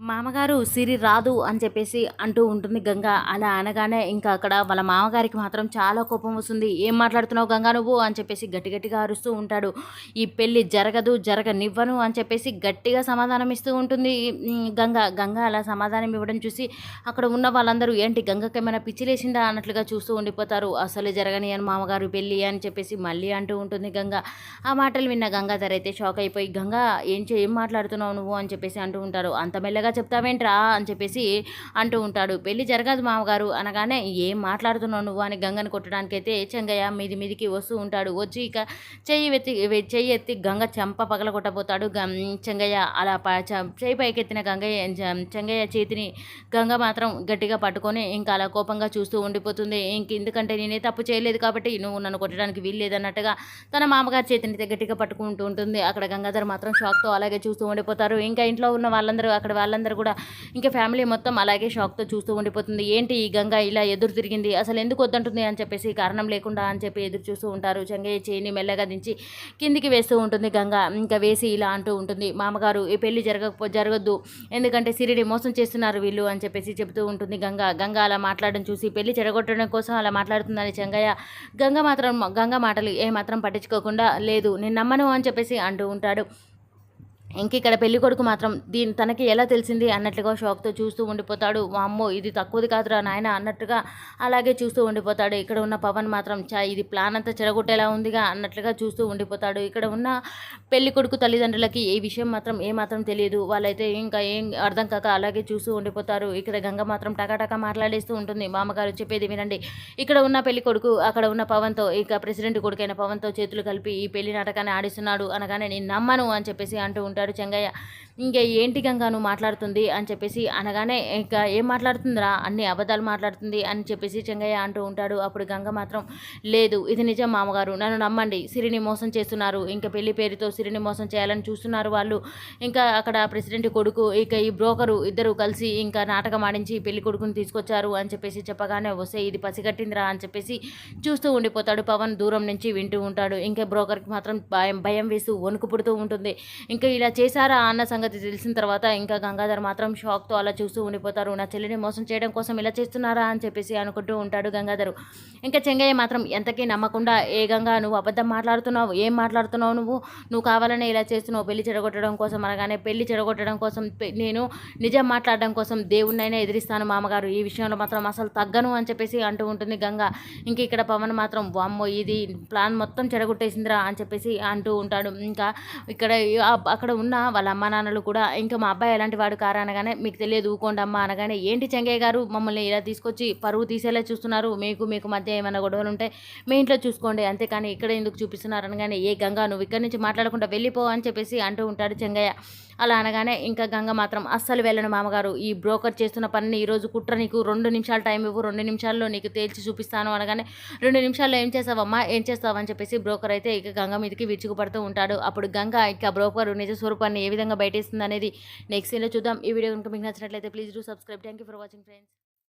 మామగారు సిరి రాదు అని చెప్పేసి అంటూ ఉంటుంది గంగ. అలా అనగానే ఇంకా అక్కడ వాళ్ళ మామగారికి మాత్రం చాలా కోపం వస్తుంది. ఏం మాట్లాడుతున్నావు గంగా నువ్వు? అని చెప్పేసి గట్టి గట్టిగా అరుస్తూ ఉంటాడు. ఈ పెళ్ళి జరగదు జరగనివ్వను అని చెప్పేసి గట్టిగా సమాధానం ఇస్తూ ఉంటుంది గంగ. గంగ అలా సమాధానం ఇవ్వడం చూసి అక్కడ ఉన్న వాళ్ళందరూ ఏంటి గంగకి ఏమైనా పిచ్చిలేసిందా అన్నట్లుగా చూస్తూ ఉండిపోతారు. అసలు జరగని అని మామగారు పెళ్ళి అని చెప్పేసి మళ్ళీ అంటూ ఉంటుంది గంగ. ఆ మాటలు విన్న గంగాధర్ అయితే షాక్ అయిపోయి గంగ ఏం చే ఏం మాట్లాడుతున్నావు నువ్వు? అని చెప్పేసి అంటూ ఉంటారు. అంత మెల్లగా చెప్తావేంట్రా అని చెప్పేసి అంటూ ఉంటాడు. పెళ్ళి జరగదు మామగారు అనగానే ఏం మాట్లాడుతున్నావు నువ్వు అని గంగని కొట్టడానికైతే చెంగయ్య మీది మీదికి వస్తూ ఉంటాడు. వచ్చి ఇక చెయ్యి ఎత్తి చెయ్యి ఎత్తి గంగ చెంప పగల కొట్టబోతాడు. చెంగయ్య అలా ప చెయ్యి పైకెత్తిన గంగయ్య చెంగయ్య చేతిని గంగ మాత్రం గట్టిగా పట్టుకొని ఇంకా అలా కోపంగా చూస్తూ ఉండిపోతుంది. ఇంక ఎందుకంటే నేనే తప్పు చేయలేదు కాబట్టి నువ్వు నన్ను కొట్టడానికి వీల్లేదన్నట్టుగా తన మామగారి చేతిని అయితే గట్టిగా పట్టుకుంటూ ఉంటుంది. అక్కడ గంగాధర్ మాత్రం షాక్తో అలాగే చూస్తూ ఉండిపోతారు. ఇంకా ఇంట్లో ఉన్న వాళ్ళందరూ అక్కడ వాళ్ళందరూ కూడా ఇంకా ఫ్యామిలీ మొత్తం అలాగే షాక్తో చూస్తూ ఉండిపోతుంది. ఏంటి ఈ గంగ ఇలా ఎదురు తిరిగింది? అసలు ఎందుకు వద్దంటుంది అని చెప్పేసి కారణం లేకుండా అని చెప్పి ఎదురు చూస్తూ ఉంటారు. చెంగయ్య చేయిని మెల్లగా దించి కిందికి వేస్తూ ఉంటుంది గంగ. ఇంకా వేసి ఇలా అంటూ ఉంటుంది. మామగారు ఈ పెళ్ళి జరగకపో జరగద్దు. ఎందుకంటే సిరిడి మోసం చేస్తున్నారు వీళ్ళు అని చెప్పేసి చెబుతూ ఉంటుంది గంగ. గంగ అలా మాట్లాడడం చూసి పెళ్ళి చెడగొట్టడం కోసం అలా మాట్లాడుతుందని చెంగయ్య గంగ మాత్రం గంగ మాటలు ఏ మాత్రం పట్టించుకోకుండా లేదు నేను నమ్మను అని చెప్పేసి అంటూ ఉంటాడు. ఇంక ఇక్కడ పెళ్ళి కొడుకు మాత్రం దీని తనకి ఎలా తెలిసింది అన్నట్లుగా షాక్తో చూస్తూ ఉండిపోతాడు. అమ్మో ఇది తక్కువది కాదురా నాయన అన్నట్టుగా అలాగే చూస్తూ ఉండిపోతాడు. ఇక్కడ ఉన్న పవన్ మాత్రం చా ఇది ప్లాన్ అంతా చెడగొట్టేలా ఉందిగా అన్నట్లుగా చూస్తూ ఉండిపోతాడు. ఇక్కడ ఉన్న పెళ్ళి కొడుకు తల్లిదండ్రులకి ఈ విషయం మాత్రం ఏమాత్రం తెలియదు. వాళ్ళైతే ఇంకా ఏం అర్థం కాక అలాగే చూస్తూ ఉండిపోతారు. ఇక్కడ గంగ మాత్రం టకాటకా మాట్లాడేస్తూ ఉంటుంది. మామగారు చెప్పేది వినండి. ఇక్కడ ఉన్న పెళ్ళి కొడుకు అక్కడ ఉన్న పవన్తో ఇక ప్రెసిడెంట్ కొడుకైన పవన్తో చేతులు కలిపి ఈ పెళ్ళి నాటకాన్ని ఆడిస్తున్నాడు అనగానే నేను నమ్మను అని చెప్పేసి అంటూ ఉంటాడు. చెంగయ్య. ఇంకా ఏంటి గంగా నువ్వు మాట్లాడుతుంది? అని చెప్పేసి అనగానే ఇంకా ఏం మాట్లాడుతుందిరా? అన్ని అబద్ధాలు మాట్లాడుతుంది అని చెప్పేసి చెంగయ్య అంటూ ఉంటాడు. అప్పుడు గంగ మాత్రం లేదు ఇది నిజం మామగారు. నన్ను నమ్మండి. సిరిని మోసం చేస్తున్నారు. ఇంకా పెళ్ళి పేరుతో సిరిని మోసం చేయాలని చూస్తున్నారు వాళ్ళు. ఇంకా అక్కడ ప్రెసిడెంట్ కొడుకు ఇక ఈ బ్రోకరు ఇద్దరు కలిసి ఇంకా నాటకం ఆడించి పెళ్ళి కొడుకుని తీసుకొచ్చారు అని చెప్పేసి చెప్పగానే వస్తే ఇది పసిగట్టిందిరా అని చెప్పేసి చూస్తూ ఉండిపోతాడు పవన్. దూరం నుంచి వింటూ ఉంటాడు. ఇంకా బ్రోకర్కి మాత్రం భయం భయం వేస్తూ వణుకు పుడుతూ ఉంటుంది. ఇంకా ఇలా చేశారా అన్న సంగతి తెలిసిన తర్వాత ఇంకా గంగాధర్ మాత్రం షాక్తో అలా చూస్తూ ఉండిపోతారు. నా చెల్లిని మోసం చేయడం కోసం ఇలా చేస్తున్నారా అని చెప్పేసి అనుకుంటూ ఉంటాడు గంగాధరు. ఇంకా చెంగయ్య మాత్రం ఎంతకీ నమ్మకుండా ఏ గంగా నువ్వు అబద్ధం మాట్లాడుతున్నావు? ఏం మాట్లాడుతున్నావు నువ్వు? నువ్వు కావాలనే ఇలా చేస్తున్నావు. పెళ్ళి చెడగొట్టడం కోసం అనగానే పెళ్ళి చెడగొట్టడం కోసం నేను నిజం మాట్లాడడం కోసం దేవుణ్ణైనా ఎదిరిస్తాను మామగారు. ఈ విషయంలో మాత్రం అసలు తగ్గను అని చెప్పేసి అంటూ ఉంటుంది గంగ. ఇంక ఇక్కడ పవన్ మాత్రం వామ్మో ఇది ప్లాన్ మొత్తం చెడగొట్టేసిందిరా అని చెప్పేసి అంటూ ఉంటాడు. ఇంకా ఇక్కడ అక్కడ ఉన్న వాళ్ళ అమ్మ నాన్నలు కూడా ఇంకా మా అబ్బాయి ఎలాంటి వాడు కారా అనగానే మీకు తెలియదు ఊకోండి అమ్మ అనగానే ఏంటి చెంగయ్య గారు మమ్మల్ని ఇలా తీసుకొచ్చి పరువు తీసేలా చూస్తున్నారు? మీకు మీకు మధ్య ఏమైనా గొడవలు ఉంటే మీ ఇంట్లో చూసుకోండి. అంతేకాని ఇక్కడ ఎందుకు చూపిస్తున్నారు? అనగానే ఏ గంగా నువ్వు ఇక్కడి నుంచి మాట్లాడకుండా వెళ్ళిపో అని చెప్పేసి అంటూ ఉంటాడు చెంగయ్య. అలా అనగానే ఇంకా గంగ మాత్రం అస్సలు వెళ్ళను మామగారు. ఈ బ్రోకర్ చేస్తున్న పనిని ఈరోజు కుట్ర నీకు రెండు నిమిషాలు టైం ఇవ్వు రెండు నిమిషాల్లో నీకు తేల్చి చూపిస్తాను అనగానే రెండు నిమిషాల్లో ఏం చేస్తావమ్మా? ఏం చేస్తావని చెప్పేసి బ్రోకర్ అయితే ఇక గంగ మీదకి విరుచుకుపడుతూ ఉంటాడు. అప్పుడు గంగ ఇక బ్రోకర్ నిజ స్వరూపాన్ని ఏ విధంగా బయటేస్తుంది అనేది నెక్స్ట్ సీన్లో చూద్దాం. ఈ వీడియో కనుక మీకు నచ్చినట్లయితే please do subscribe thank you for watching friends